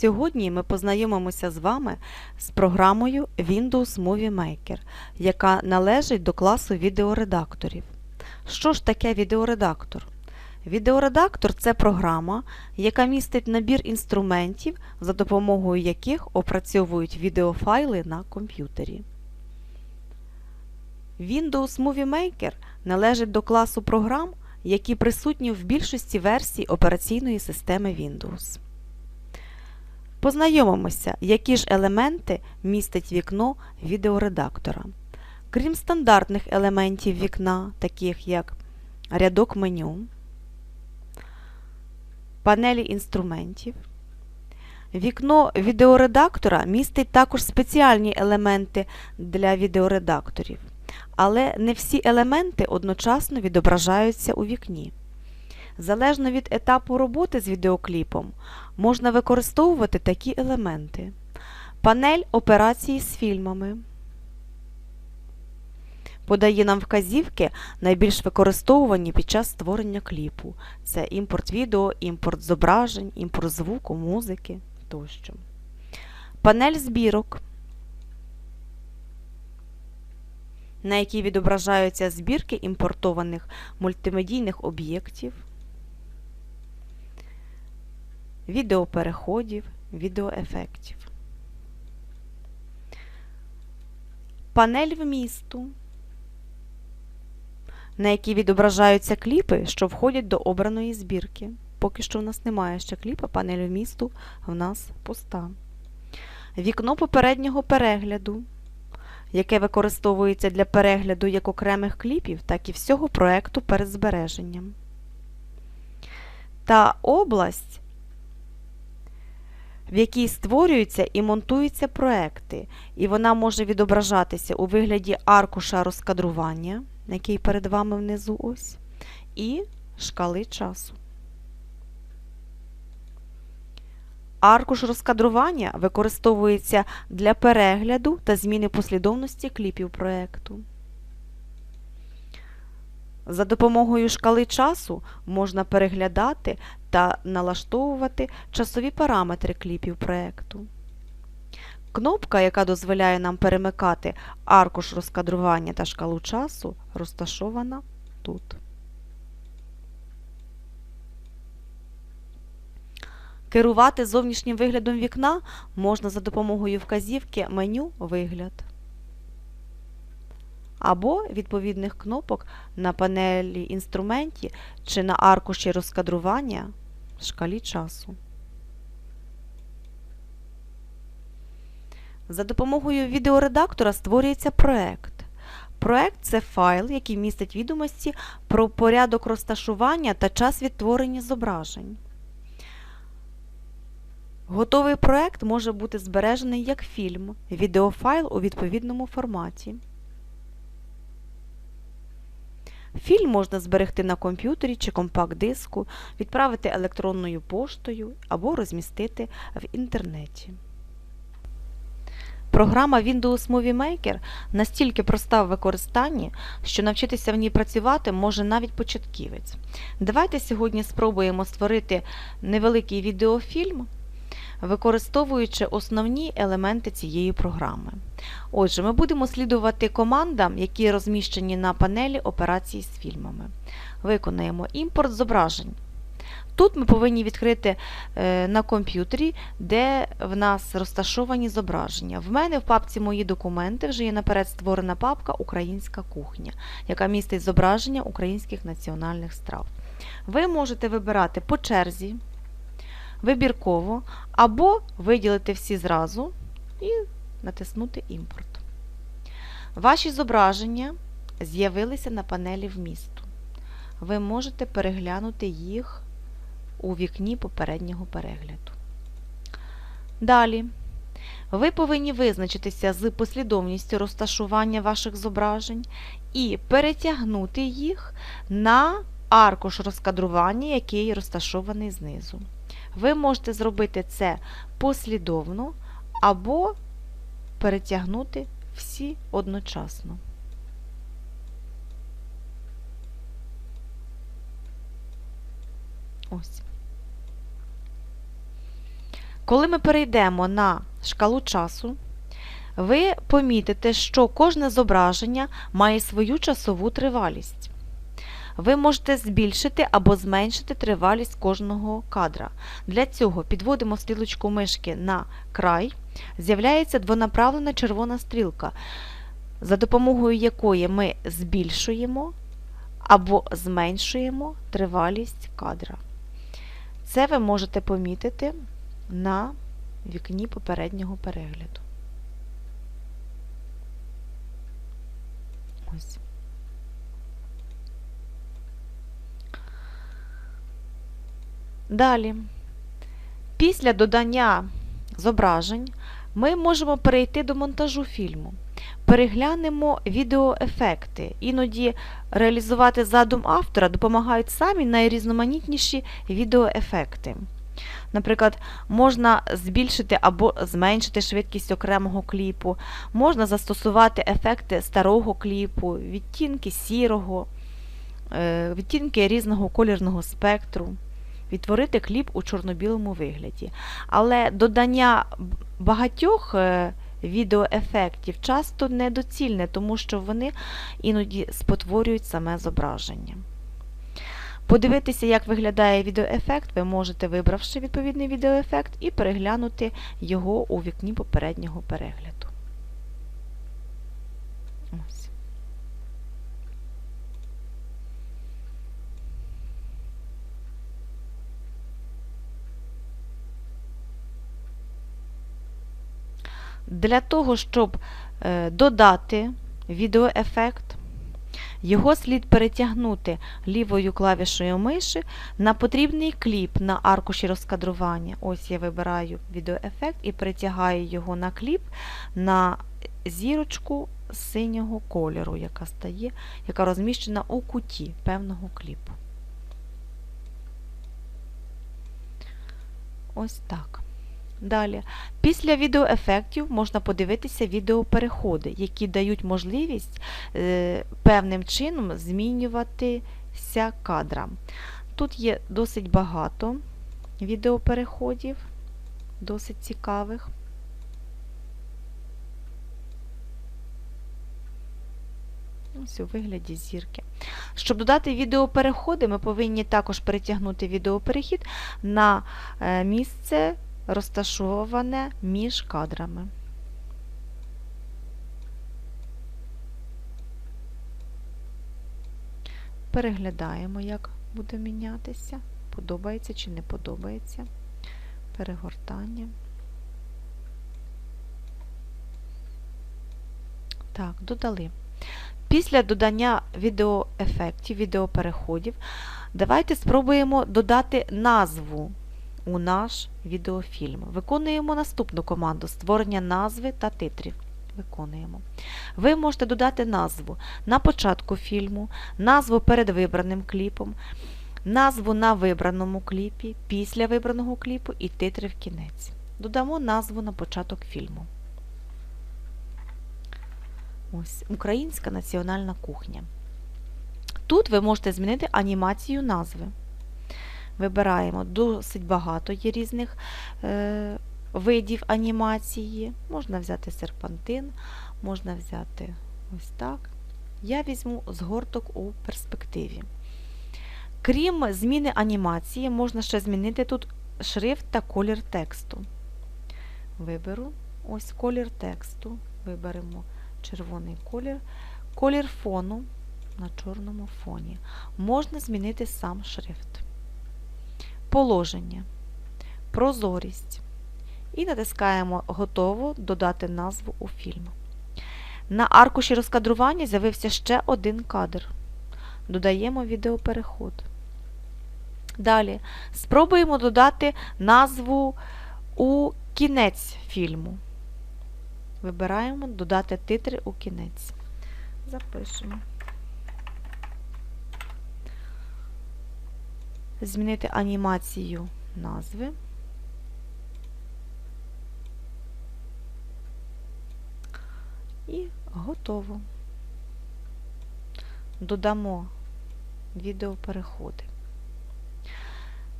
Сьогодні ми познайомимося з вами з програмою Windows Movie Maker, яка належить до класу відеоредакторів. Що ж таке відеоредактор? Відеоредактор це програма, яка містить набір інструментів, за допомогою яких опрацьовують відеофайли на комп'ютері. Windows Movie Maker належить до класу програм, які присутні в більшості версій операційної системи Windows. Познайомимося, які ж елементи містить вікно відеоредактора. Крім стандартних елементів вікна, таких як рядок меню, панелі інструментів, вікно відеоредактора містить також спеціальні елементи для відеоредакторів, але не всі елементи одночасно відображаються у вікні. Залежно від етапу роботи з відеокліпом, можна використовувати такі елементи. Панель операції з фільмами. Подає нам вказівки, найбільш використовувані під час створення кліпу. Це імпорт відео, імпорт зображень, імпорт звуку, музики тощо. Панель збірок, на якій відображаються збірки імпортованих мультимедійних об'єктів відеопереходів, відеоефектів. Панель вмісту, на якій відображаються кліпи, що входять до обраної збірки. Поки що в нас немає ще кліпа, панель вмісту в нас пуста. Вікно попереднього перегляду, яке використовується для перегляду як окремих кліпів, так і всього проекту перед збереженням. Та область, в якій створюються і монтуються проекти, і вона може відображатися у вигляді аркуша розкадрування, який перед вами внизу ось, і шкали часу. Аркуш розкадрування використовується для перегляду та зміни послідовності кліпів проекту. За допомогою шкали часу можна переглядати та налаштовувати часові параметри кліпів проекту. Кнопка, яка дозволяє нам перемикати аркуш розкадрування та шкалу часу, розташована тут. Керувати зовнішнім виглядом вікна можна за допомогою вказівки меню Вигляд або відповідних кнопок на панелі інструменті чи на аркуші розкадрування шкалі часу. За допомогою відеоредактора створюється проект. Проект це файл, який містить відомості про порядок розташування та час відтворення зображень. Готовий проект може бути збережений як фільм, відеофайл у відповідному форматі. Фільм можна зберегти на комп'ютері чи компакт-диску, відправити електронною поштою або розмістити в інтернеті. Програма Windows Movie Maker настільки проста в використанні, що навчитися в ній працювати може навіть початківець. Давайте сьогодні спробуємо створити невеликий відеофільм, використовуючи основні елементи цієї програми. Отже, ми будемо слідувати командам, які розміщені на панелі операцій з фільмами. Виконаємо імпорт зображень. Тут ми повинні відкрити е, на комп'ютері, де в нас розташовані зображення. В мене в папці Мої документи вже є наперед створена папка Українська кухня, яка містить зображення українських національних страв. Ви можете вибирати по черзі, вибірково, або виділити всі зразу і натиснути Імпорт. Ваші зображення з'явилися на панелі вмісту. Ви можете переглянути їх у вікні попереднього перегляду. Далі. Ви повинні визначитися з послідовністю розташування ваших зображень і перетягнути їх на аркуш розкадрування, який розташований знизу. Ви можете зробити це послідовно або перетягнути всі одночасно. Ось. Коли ми перейдемо на шкалу часу, ви помітите, що кожне зображення має свою часову тривалість. Ви можете збільшити або зменшити тривалість кожного кадра. Для цього підводимо стрілочку мишки на край, з'являється двонаправлена червона стрілка, за допомогою якої ми збільшуємо або зменшуємо тривалість кадра. Це ви можете помітити на вікні попереднього перегляду. Ось. Далі, після додання зображень, ми можемо перейти до монтажу фільму. Переглянемо відеоефекти. Іноді реалізувати задум автора допомагають самі найрізноманітніші відеоефекти. Наприклад, можна збільшити або зменшити швидкість окремого кліпу, можна застосувати ефекти старого кліпу, відтінки сірого, е, відтінки різного колірного спектру, відтворити кліп у чорно-білому вигляді. Але додання багатьох е, відеоефектів часто недоцільне, тому що вони іноді спотворюють саме зображення. Подивитися, як виглядає відеоефект, ви можете, вибравши відповідний відеоефект, і переглянути його у вікні попереднього перегляду. Ось. Для того, щоб е, додати відеоефект, його слід перетягнути лівою клавішою миші на потрібний кліп на аркуші розкадрування. Ось я вибираю відеоефект і перетягаю його на кліп на зірочку синього кольору, яка стає, яка розміщена у куті певного кліпу. Ось так. Далі, після відеоефектів можна подивитися відеопереходи, які дають можливість е, певним чином змінюватися кадрам. Тут є досить багато відеопереходів, досить цікавих. Ось у вигляді зірки. Щоб додати відеопереходи, ми повинні також перетягнути відеоперехід на е, місце розташоване між кадрами. Переглядаємо, як буде мінятися, подобається чи не подобається. Перегортання. Так, додали. Після додання відеоефектів, відеопереходів, давайте спробуємо додати назву у наш відеофільм. Виконуємо наступну команду створення назви та титрів. Виконуємо. Ви можете додати назву на початку фільму, назву перед вибраним кліпом, назву на вибраному кліпі, після вибраного кліпу і титри в кінець. Додамо назву на початок фільму. Ось, Українська національна кухня. Тут ви можете змінити анімацію назви. Вибираємо досить багато є різних е, видів анімації. Можна взяти серпантин, можна взяти ось так. Я візьму згорток у перспективі. Крім зміни анімації, можна ще змінити тут шрифт та колір тексту. Виберу ось колір тексту, виберемо червоний колір, колір фону на чорному фоні. Можна змінити сам шрифт положення, прозорість. І натискаємо Готово додати назву у фільм. На аркуші розкадрування з'явився ще один кадр. Додаємо відеопереход. Далі спробуємо додати назву у кінець фільму. Вибираємо додати титри у кінець. Запишемо. Змінити анімацію назви. І готово. Додамо відеопереходи.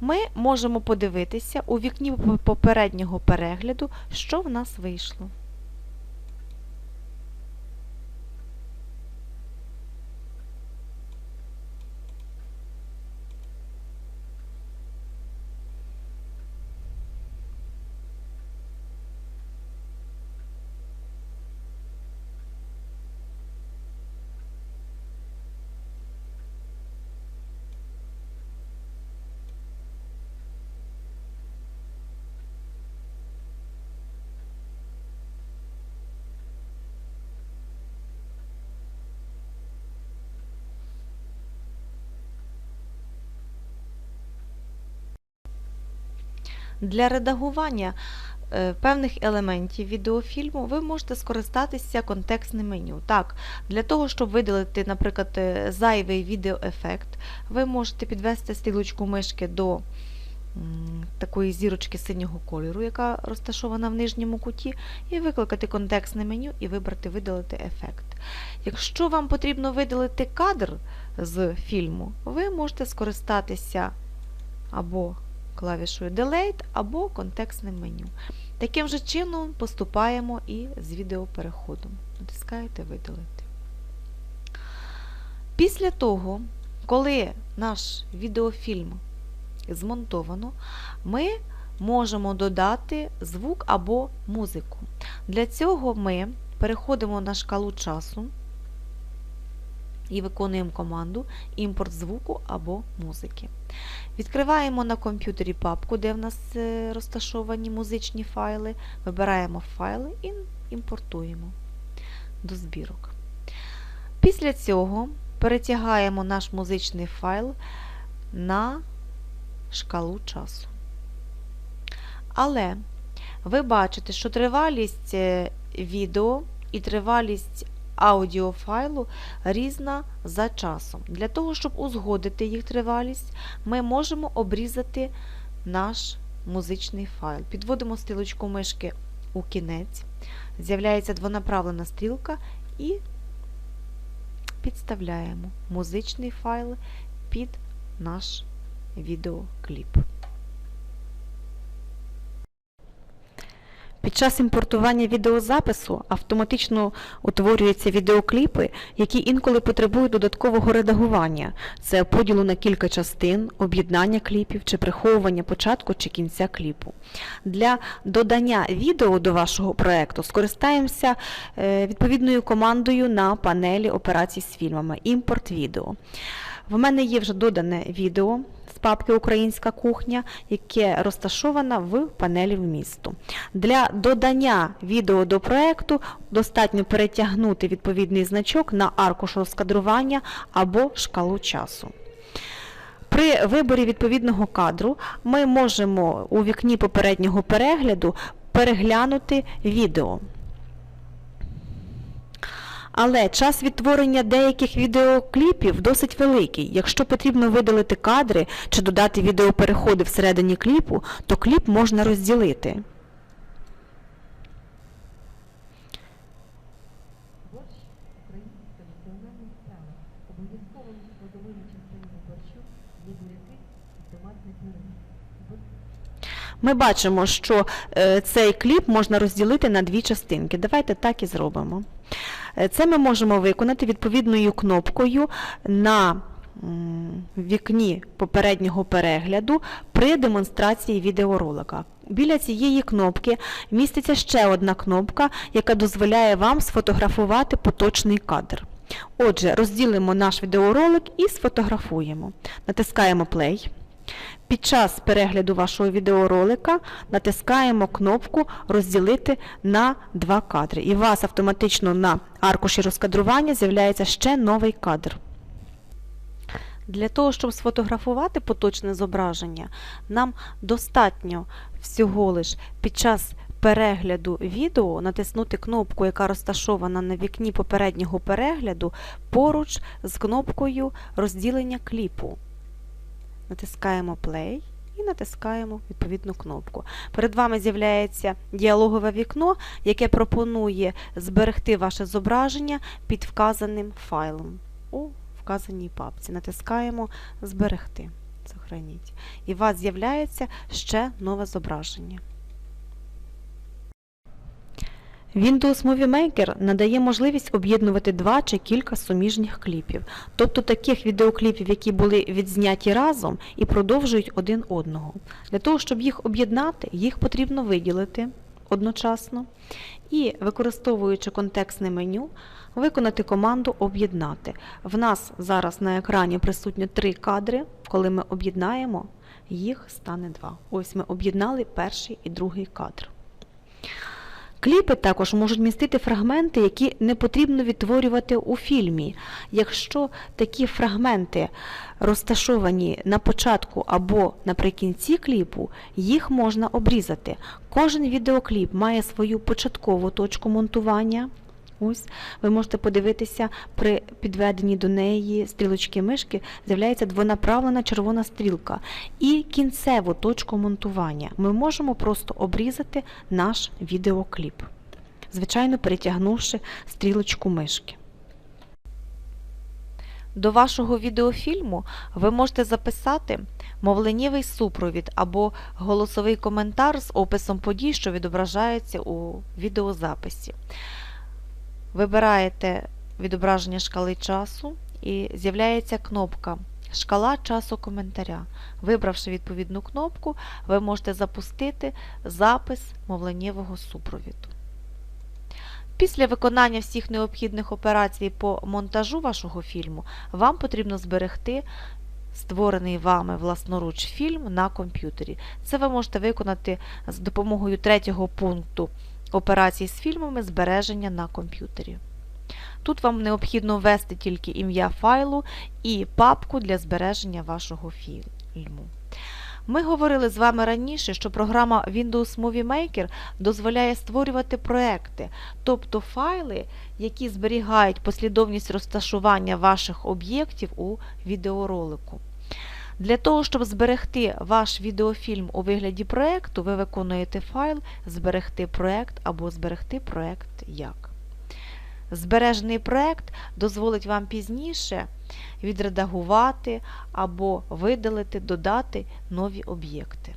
ми можемо подивитися у вікні попереднього перегляду, що в нас вийшло. Для редагування е, певних елементів відеофільму ви можете скористатися контекстним меню. Так, для того, щоб видалити, наприклад, е, зайвий відеоефект, ви можете підвести стрілочку мишки до такої зірочки синього кольору, яка розташована в нижньому куті, і викликати контекстне меню і вибрати видалити ефект. Якщо вам потрібно видалити кадр з фільму, ви можете скористатися або клавішою Delete або контекстним меню. Таким же чином поступаємо і з відеопереходом. Натискаєте Видалити. Після того, коли наш відеофільм змонтовано, ми можемо додати звук або музику. Для цього ми переходимо на шкалу часу і виконуємо команду імпорт звуку або музики. Відкриваємо на комп'ютері папку, де в нас е, розташовані музичні файли, вибираємо файли і імпортуємо до збірок. Після цього перетягаємо наш музичний файл на шкалу часу. Але ви бачите, що тривалість е, відео і тривалість аудіофайлу різна за часом. Для того, щоб узгодити їх тривалість, ми можемо обрізати наш музичний файл. Підводимо стрілочку мишки у кінець, з'являється двонаправлена стрілка і підставляємо музичний файл під наш відеокліп. Під час імпортування відеозапису автоматично утворюються відеокліпи, які інколи потребують додаткового редагування. Це поділу на кілька частин, об'єднання кліпів чи приховування початку чи кінця кліпу. Для додання відео до вашого проєкту скористаємося е, відповідною командою на панелі операцій з фільмами Імпорт відео. В мене є вже додане відео папки Українська кухня, яке розташоване в панелі вмісту. Для додання відео до проєкту достатньо перетягнути відповідний значок на аркуш розкадрування або шкалу часу. При виборі відповідного кадру ми можемо у вікні попереднього перегляду переглянути відео. Але час відтворення деяких відеокліпів досить великий. Якщо потрібно видалити кадри чи додати відеопереходи всередині кліпу, то кліп можна розділити. Ми бачимо, що е, цей кліп можна розділити на дві частинки. Давайте так і зробимо. Е, Це ми можемо виконати відповідною кнопкою на вікні попереднього перегляду при демонстрації відеоролика. Біля цієї кнопки міститься ще одна кнопка, яка дозволяє вам сфотографувати поточний кадр. Отже, розділимо наш відеоролик і сфотографуємо. Натискаємо Play. Під час перегляду вашого відеоролика натискаємо кнопку Розділити на два кадри. І у вас автоматично на аркуші розкадрування з'являється ще новий кадр. Для того, щоб сфотографувати поточне зображення, нам достатньо всього лиш під час перегляду відео натиснути кнопку, яка розташована на вікні попереднього перегляду, поруч з кнопкою розділення кліпу. Натискаємо Play і натискаємо відповідну кнопку. Перед вами з'являється діалогове вікно, яке пропонує зберегти ваше зображення під вказаним файлом у вказаній папці. Натискаємо Зберегти. Сохраніть. І у вас з'являється ще нове зображення. Windows Movie Maker надає можливість об'єднувати два чи кілька суміжних кліпів, тобто таких відеокліпів, які були відзняті разом і продовжують один одного. Для того, щоб їх об'єднати, їх потрібно виділити одночасно і, використовуючи контекстне меню, виконати команду Об'єднати. В нас зараз на екрані присутні три кадри. Коли ми об'єднаємо, їх стане два. Ось ми об'єднали перший і другий кадр. Кліпи також можуть містити фрагменти, які не потрібно відтворювати у фільмі. Якщо такі фрагменти розташовані на початку або наприкінці кліпу, їх можна обрізати. Кожен відеокліп має свою початкову точку монтування. Ось ви можете подивитися, при підведенні до неї стрілочки мишки з'являється двонаправлена червона стрілка. І кінцеву точку монтування ми можемо просто обрізати наш відеокліп, звичайно, перетягнувши стрілочку мишки. До вашого відеофільму ви можете записати мовленнєвий супровід або голосовий коментар з описом подій, що відображаються у відеозаписі. Вибираєте відображення шкали часу і з'являється кнопка Шкала часу коментаря. Вибравши відповідну кнопку, ви можете запустити запис мовленнєвого супровіду. Після виконання всіх необхідних операцій по монтажу вашого фільму, вам потрібно зберегти створений вами власноруч фільм на комп'ютері. Це ви можете виконати з допомогою третього пункту операцій з фільмами збереження на комп'ютері. Тут вам необхідно ввести тільки ім'я файлу і папку для збереження вашого фільму. Ми говорили з вами раніше, що програма Windows Movie Maker дозволяє створювати проекти, тобто файли, які зберігають послідовність розташування ваших об'єктів у відеоролику. Для того, щоб зберегти ваш відеофільм у вигляді проєкту, ви виконуєте файл Зберегти проєкт або Зберегти проєкт як. Збережений проєкт дозволить вам пізніше відредагувати або видалити, додати нові об'єкти.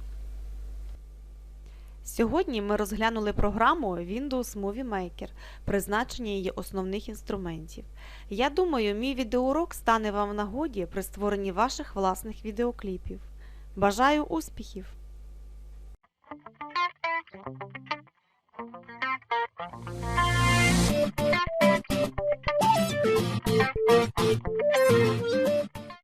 Сьогодні ми розглянули програму Windows Movie Maker, призначення її основних інструментів. Я думаю, мій відеоурок стане вам в нагоді при створенні ваших власних відеокліпів. Бажаю успіхів! Thank you.